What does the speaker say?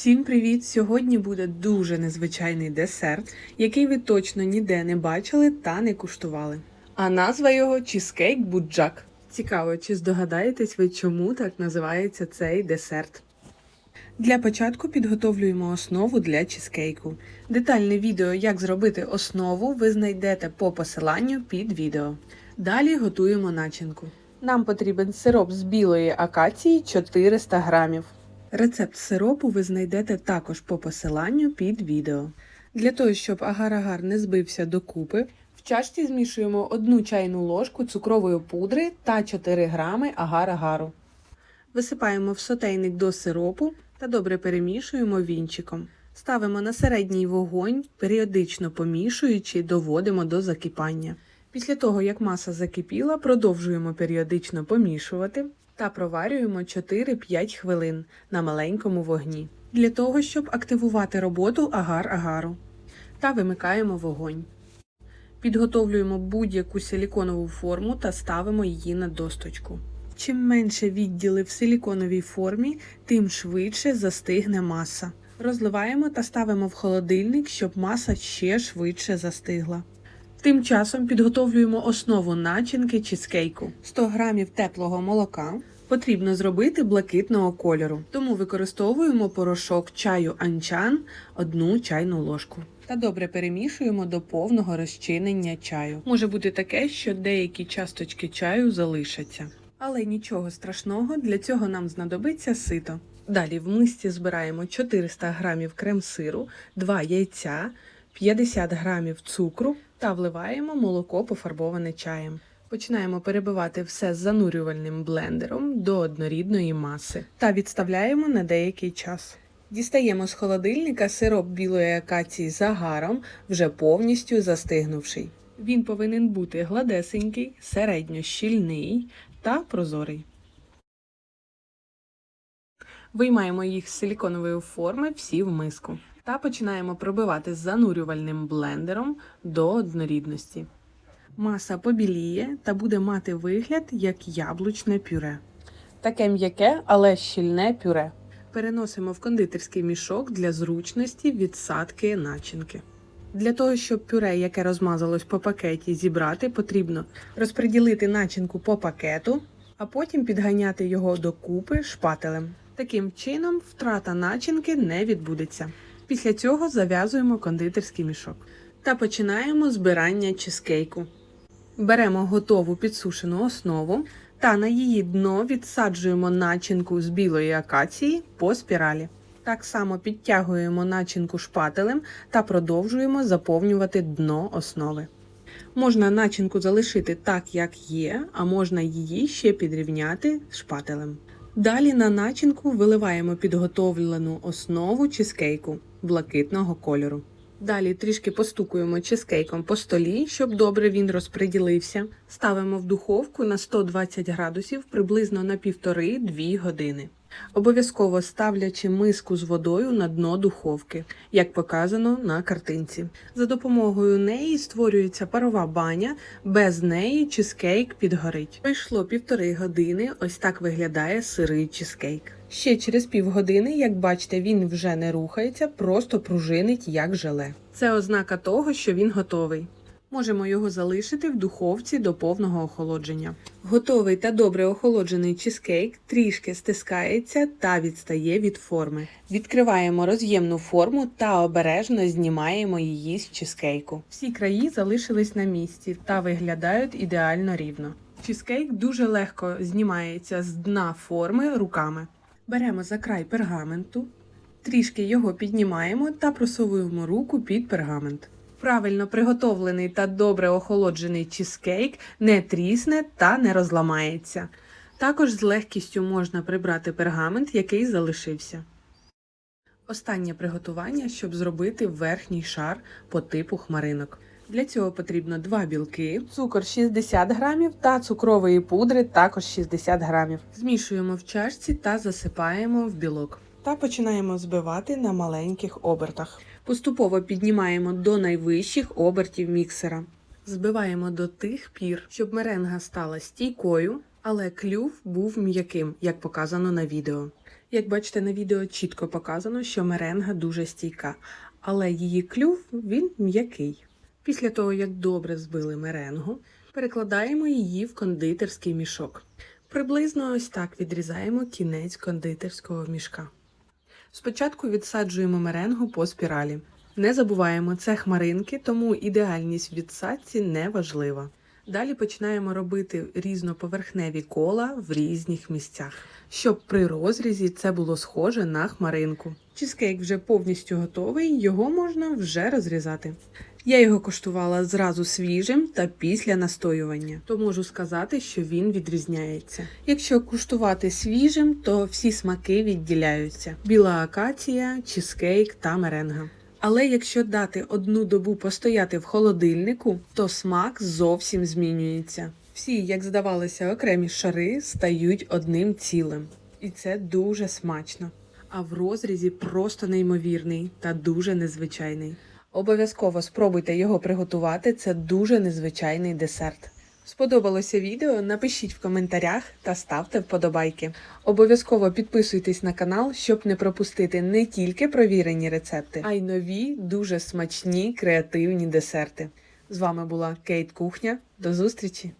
Всім привіт! Сьогодні буде дуже незвичайний десерт, який ви точно ніде не бачили та не куштували. А назва його чізкейк буджак. Цікаво, чи здогадаєтесь ви, чому так називається цей десерт? Для початку підготовлюємо основу для чізкейку. Детальне відео, як зробити основу, ви знайдете по посиланню під відео. Далі готуємо начинку. Нам потрібен сироп з білої акації 400 грамів. Рецепт сиропу ви знайдете також по посиланню під відео. Для того, щоб агар-агар не збився докупи, в чашці змішуємо 1 чайну ложку цукрової пудри та 4 грами агар-агару. Висипаємо в сотейник до сиропу та добре перемішуємо вінчиком. Ставимо на середній вогонь, періодично помішуючи, доводимо до закипання. Після того, як маса закипіла, продовжуємо періодично помішувати та проварюємо 4-5 хвилин на маленькому вогні для того, щоб активувати роботу агар-агару. Та вимикаємо вогонь. Підготовлюємо будь-яку силіконову форму та ставимо її на досточку. Чим менше відділи в силіконовій формі, тим швидше застигне маса. Розливаємо та ставимо в холодильник, щоб маса ще швидше застигла. Тим часом підготовлюємо основу начинки чизкейку. 100 г теплого молока потрібно зробити блакитного кольору, тому використовуємо порошок чаю анчан 1 чайну ложку. Та добре перемішуємо до повного розчинення чаю. Може бути таке, що деякі часточки чаю залишаться. Але нічого страшного, для цього нам знадобиться сито. Далі в мисці збираємо 400 г крем-сиру, 2 яйця, 50 г цукру та вливаємо молоко пофарбоване чаєм. Починаємо перебивати все з занурювальним блендером до однорідної маси та відставляємо на деякий час. Дістаємо з холодильника сироп білої акації з агаром, вже повністю застигнувший. Він повинен бути гладесенький, середньо щільний та прозорий. Виймаємо їх з силіконової форми всі в миску та починаємо пробивати з занурювальним блендером до однорідності. Маса побіліє та буде мати вигляд як яблучне пюре. Таке м'яке, але щільне пюре. Переносимо в кондитерський мішок для зручності відсадки начинки. Для того, щоб пюре, яке розмазалось по пакеті, зібрати, потрібно розподілити начинку по пакету, а потім підганяти його докупи шпателем. Таким чином, втрата начинки не відбудеться. Після цього зав'язуємо кондитерський мішок та починаємо збирання чизкейку. Беремо готову підсушену основу та на її дно відсаджуємо начинку з білої акації по спіралі. Так само підтягуємо начинку шпателем та продовжуємо заповнювати дно основи. Можна начинку залишити так, як є, а можна її ще підрівняти шпателем. Далі на начинку виливаємо підготовлену основу чизкейку блакитного кольору. Далі трішки постукуємо чизкейком по столі, щоб добре він розпреділився. Ставимо в духовку на 120 градусів приблизно на 1,5-2 години. Обов'язково ставлячи миску з водою на дно духовки, як показано на картинці. За допомогою неї створюється парова баня, без неї чизкейк підгорить. Пройшло півтори години, ось так виглядає сирий чизкейк. Ще через півгодини, як бачите, він вже не рухається, просто пружинить як желе. Це ознака того, що він готовий. Можемо його залишити в духовці до повного охолодження. Готовий та добре охолоджений чизкейк трішки стискається та відстає від форми. Відкриваємо роз'ємну форму та обережно знімаємо її з чизкейку. Всі краї залишились на місці та виглядають ідеально рівно. Чизкейк дуже легко знімається з дна форми руками. Беремо за край пергаменту, трішки його піднімаємо та просовуємо руку під пергамент. Правильно приготовлений та добре охолоджений чизкейк не трісне та не розламається. Також з легкістю можна прибрати пергамент, який залишився. Останнє приготування, щоб зробити верхній шар по типу хмаринок. Для цього потрібно 2 білки, цукор 60 грамів та цукрової пудри також 60 грамів. Змішуємо в чашці та засипаємо в білок. Та починаємо збивати на маленьких обертах. Поступово піднімаємо до найвищих обертів міксера. Збиваємо до тих пір, щоб меренга стала стійкою, але клюв був м'яким, як показано на відео. Як бачите на відео, чітко показано, що меренга дуже стійка, але її клюв він м'який. Після того, як добре збили меренгу, перекладаємо її в кондитерський мішок. Приблизно ось так відрізаємо кінець кондитерського мішка. Спочатку відсаджуємо меренгу по спіралі. Не забуваємо, це хмаринки, тому ідеальність відсадці не важлива. Далі починаємо робити різноповерхневі кола в різних місцях, щоб при розрізі це було схоже на хмаринку. Чізкейк вже повністю готовий, його можна вже розрізати. Я його коштувала зразу свіжим та після настоювання, то можу сказати, що він відрізняється. Якщо куштувати свіжим, то всі смаки відділяються: біла акація, чизкейк та меренга. Але якщо дати одну добу постояти в холодильнику, то смак зовсім змінюється. Всі, як здавалося, окремі шари стають одним цілим, і це дуже смачно. А в розрізі просто неймовірний та дуже незвичайний. Обов'язково спробуйте його приготувати, це дуже незвичайний десерт. Сподобалося відео? Напишіть в коментарях та ставте вподобайки. Обов'язково підписуйтесь на канал, щоб не пропустити не тільки провірені рецепти, а й нові, дуже смачні креативні десерти. З вами була Кейт Кухня. До зустрічі!